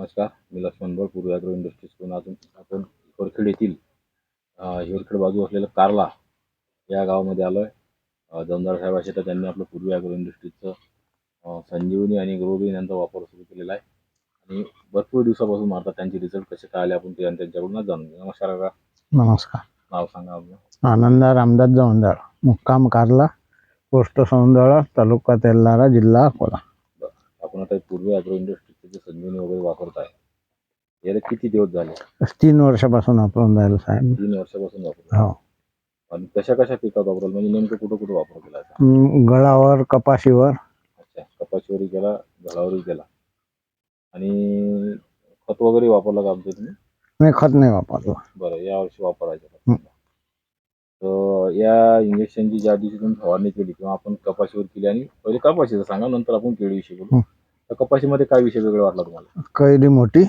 नमस्कार. मी लक्ष्मण बोळ पूर्वी अॅग्रो इंडस्ट्रीजकडून अजून आपण हिवरखेड येथील हिवरखेड बाजू असलेलं कारला या गावामध्ये आलो आहे दमदार साहेब असे तर त्यांनी आपलं पूर्वी अॅग्रो इंडस्ट्रीजचं संजीवनी आणि ग्रोबिन यांचा वापर सुरू केलेला आहे. आणि भरपूर दिवसापासून मारतात त्यांचे रिझल्ट कसे काय आले आपण ते त्यांच्याकडूनच जाणून घेऊ. नमस्कार काका. नमस्कार. नाव सांगा आपलं. आनंदा रामदास जवंजाळ मुक्काम कारला पोस्ट सौंदळा तालुका तेल्लारा जिल्हा अकोला. आपण आता पूर्वी अॅग्रो इंडस्ट्रीजचे जे संजीवनी वगैरे वापरत आहे. याला किती दिवस झाले? तीन वर्षापासून वापरून राहिलो साहेब. तीन वर्षापासून वापरत हो. आणि कशा कशा पिकात वापरल? म्हणजे नेमकं कुठं कुठं वापर केला गळावर कपाशीवर. अच्छा कपाशीवरही केला झाडावरही केला. आणि खत वगैरे वापरलं का आमच्या तुम्ही नाही खत नाही वापरलं. बरं या वर्षी वापरायचं. तर या इंजेक्शनची ज्या दिवशी तुम्ही फवारणी केली किंवा आपण कपाशीवर केली आणि पहिले कपाशीचं सांगा नंतर आपण केळीविषयी बोलू. हं. तर कपाशीमध्ये काय विषय वेगळा वाटला तुम्हाला? कैरी मोठी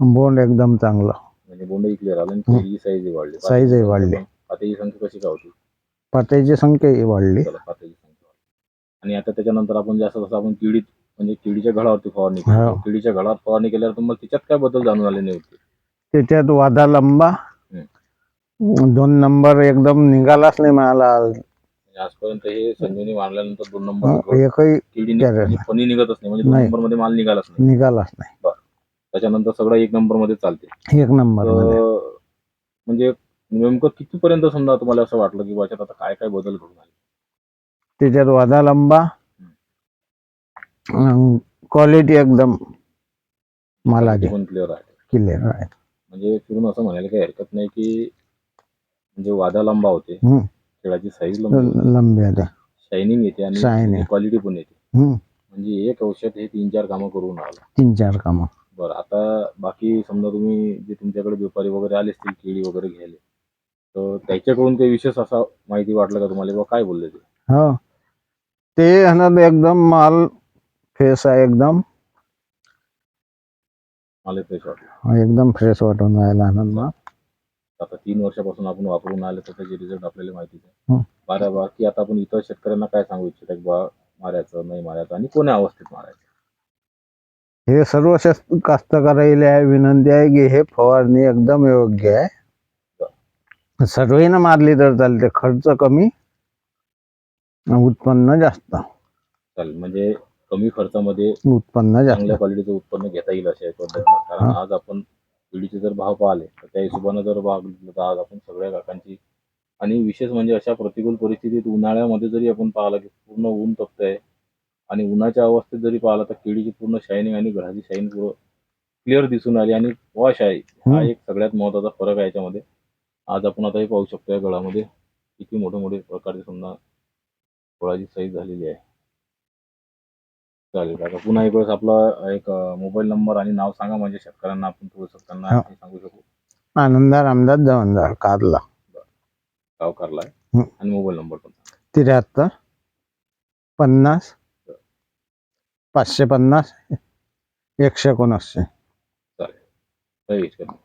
बोंड एकदम चांगलं. म्हणजे बोंडही क्लिअर आलं आणि हं. साईजही वाढली. ही वाढली. पात्याची संख्या कशी काय होती? पात्याची संख्याही वाढली. चला संख्या वाढली. आणि आता त्याच्यानंतर आपण जास्त जसं आपण केळीत म्हणजे केळीच्या घडावरती फवारणी केली. हो. केळीच्या घडावर फवारणी केल्यावर तुम्हाला त्याच्यात काय बदल जाणून आले नाही होते? त्याच्यात वादा लंबा. दोन नंबर एकदम निघालाच नाही मला आजपर्यंत हे संजीवनी मारल्यानंतर दोन नंबर एकही. म्हणजे फणी निघतच नाही. म्हणजे दोन नाही. नंबरमध्ये माल निघालाच नाही. निघालाच नाही. त्याच्यानंतर सगळं एक नंबरमध्ये चालते. एक नंबरमध्ये तर म्हणजे नेमकं कितीपर्यंत समजा तुम्हाला असं वाटलं की बाच्यात आता काय काय बदल घडून आले? त्याच्यात वादा लंबा. क्वालिटी एकदम मालाची. पण क्लिअर आहे. क्लिअर आहे. म्हणजे फिरून असं म्हणायला काही हरकत नाही की म्हणजे वादा लंबा होते. हम्म. खेळाची साईज लंबी आहे शायनिंग येते Shining. आणि क्वालिटी पण येते. हम्म. म्हणजे एक औषध हे तीन चार कामं करून आलं. तीन चार कामं. बरं आता बाकी समजा तुम्ही जे तुमच्याकडे व्यापारी वगैरे आले असतील केळी वगैरे घ्यायला तर त्याच्याकडून काही विशेष असा माहिती वाटलं का तुम्हाला? काय बोलले ते? हो. ते ह्यानं एकदम माल फ्रेश आहे एकदम. मला फ्रेश वाटलं. एकदम फ्रेश वाटून राहिला आनंद. आता तीन वर्षापासून आपण वापरून आले तर त्याचे रिझल्ट आपल्याला माहितीच आहे. बरं बाकी आता आपण इतर शेतकऱ्यांना काय सांगू इच्छित बा मारायचं नाही मारायचं आणि कोण्या अवस्थेत मारायचं? हे सर्व आहे विनंती आहे की हे फवारणी एकदम योग्य आहे. सर्वही मारली तर चालते खर्च कमी उत्पन्न जास्त. चालेल म्हणजे कमी खर्चामध्ये उत्पन्न चांगल्या क्वालिटीचं उत्पन्न घेता येईल अशा पद्धतीनं. कारण. आज आपण पिढीचे जर भाव पाहिले तर त्या हिशोबानं जर भाव घेतलं तर आज आपण सगळ्या काकांची आणि विशेष म्हणजे अशा प्रतिकूल परिस्थितीत उन्हाळ्यामध्ये जरी आपण पाहिलं की पूर्ण ऊन तपतंय आणि उन्हाच्या अवस्थेत जरी पाहिलं तर केळीची पूर्ण शायनिंग आणि घराची शाईन पूर्ण क्लिअर दिसून आली आणि वॉश आहे. हा. एक सगळ्यात महत्त्वाचा फरक आहे याच्यामध्ये. आज आपण आता हे पाहू शकतो या गळामध्ये किती मोठे मोठे प्रकारचे समजा फळाची साईज झालेली आहे. चालेल काका पुन्हा एक वेळेस आपला एक मोबाईल नंबर आणि नाव सांगा म्हणजे शेतकऱ्यांना आपण थोडंसं त्यांना हो. हे सांगू शकू आनंदा रामदास जवंजाळ कारला गाव कारला आहे. आणि मोबाईल नंबर पण सांगा. त्र्याहत्तर पन्नास पाचशे पन्नास एकशे एकोणऐंशी काही विषय नाही.